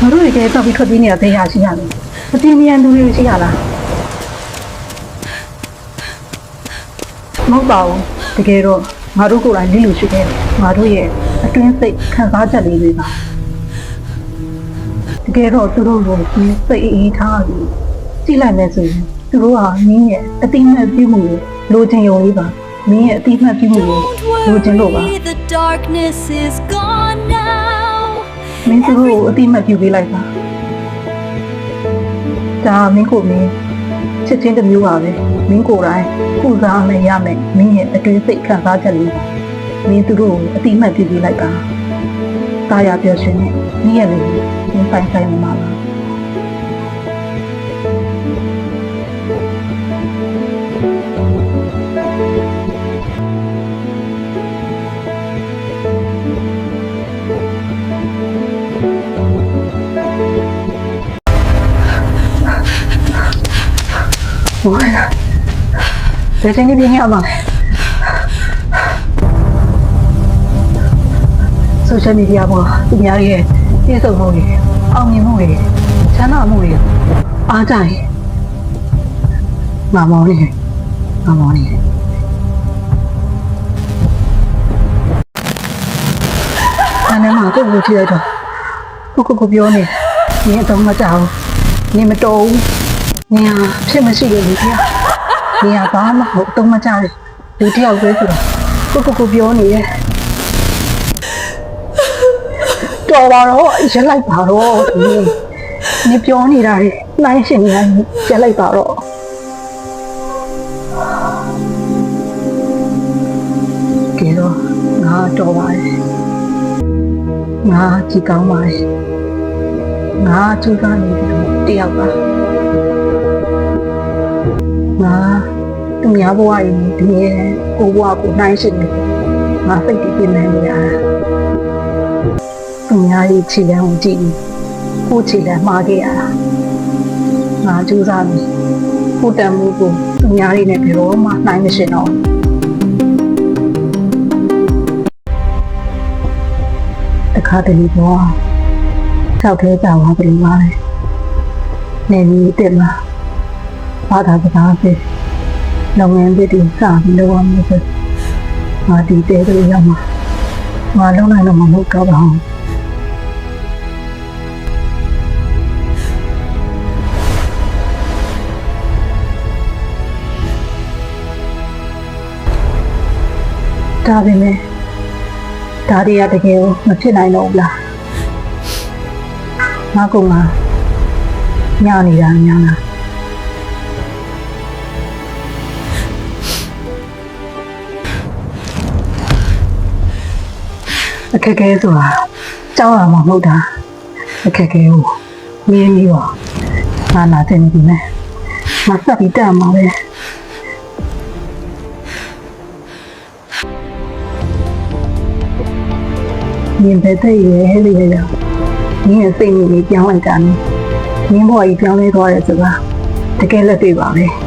ငါတို့တွေကတောက်ပြီးထွက်ပြေးနေတာသိရရှိရမယ်မတင်မြန်သူတွေရှိရလားမဟုတ်ပါဘူးတကယ်တော့ငါတို့ကိုယ်တိုင်လိလူရှိခဲ့တယ်ငါတို့ရဲ့အတွင်းစိတ်ခံစားချက်လေးတွေပါတကယ်တော့သူတို့ကိုဒီစိတ်အေးထားပြီးကြည့်လိုက်မယ်ဆိုရင်သူတို့ဟာမင်းရဲ့အတိအမှတ်ပြုမှုကိုလိုချင်ရုံလေးပါမင်းရဲ့အတိအမှတ်ပြုမှုကိုလိုချင်လို့ပါ The darkness is gone now. မင်း သူတို့ကိုအတိအမှတ်ပြုပေးလိုက်ပါဒါမင်းကိုမင်းချစ်ချင်းတစ်မျိုးပါပဲမင်းကိုယ်တိုင်ကုစားမယ်ရမယ်မင်းရဲ့အတွင်းစိတ်ခံစားချက်လေးမင်းသူတို့ကိုအတိအမှတ်ပြုပေးလိုက်ပါတာယာပြောရှင်နဲ့မင်းရဲ့လူမင်းဆိုင်ဆိုင်မှာပါ ဘယ်ချိန်ကြီးပြင်းရမှာဆိုရှယ်မီဒီယာပေါ်သူများရဲ့ပြည့်စုံမှုတွေအောင်မြင်မှုတွေချမ်းသာမှုတွေအားကြရင်မမောင်းနေမမောင်းနေအဲ့နဲ့မှာကိုယ့်ကိုကြည့်ရတော့ကိုကိုကိုပြောနေနင်းအတော့မကြောက်နင်းမတော်ဘူး နေရဖြစ်မရှိတဲ့လူတရားနေရဘာမှမဟုတ်အတော့မကြတယ်လူတယောက်ပဲဆိုတော့ကိုကိုကိုပြောနေတယ်တော်ပါတော့ရက်လိုက်ပါတော့ဒီနေပြောနေတာလေနိုင်ရှင်နေရက်လိုက်ပါတော့ကဲတော့ငါတော်ပါတယ်ငါကြည်ကောင်းပါတယ်ငါကြိုးစားနေတယ်တယောက်ပါ ငါသူများဘဝရင်ဒီရဲ့ကိုဘဝကိုနှိုင်းရှင်နေတယ်ငါစိတ်တည်ပြင်းနေရတာသူများရဲ့ခြေလမ်းကိုကြည့်ပြီးကိုယ်ခြေလမ်းမှားခဲ့ရတာငါကြိုးစားပြီကိုယ်တန်မှုကိုသူများတွေနဲ့ဘယ်တော့မှနှိုင်းမရှင်တော့တခါတလေတော့ကြောက်သေးကြပါဘယ်လိုပါလဲနေနေတက်မှာဘာသာစကားပဲလု ပ်ငန်းတွေစပြီးလုပ်ရမယ်ဆိုငါဒီတဲတွေရောက်မှာငါလုံးလိုက်တော့မဟုတ်တော့ပါဘူးဒါပေမဲ့ဒါတွေကတကယ်မဖြစ်နိုင်တော့ဘူးလားငါကငါညနေ အခက်အခဲဆိုတာကြောက်ရမှာမဟုတ်တာအခက်အခဲကိုမင်းကြီးပါငါနာတင်နေပြီမဲ့ငါစပ်ပြီးတက်မှာပဲမြင်တဲ့တဲ့ရဲ့ဟဲ့လေရမင်းရဲ့စိတ်ကြီးပြောင်းလိုက်တာနင်းဘဝကြီးပြောင်းလဲသွားတယ်ဆိုတာတကယ်လက်တွေ့ပါပဲ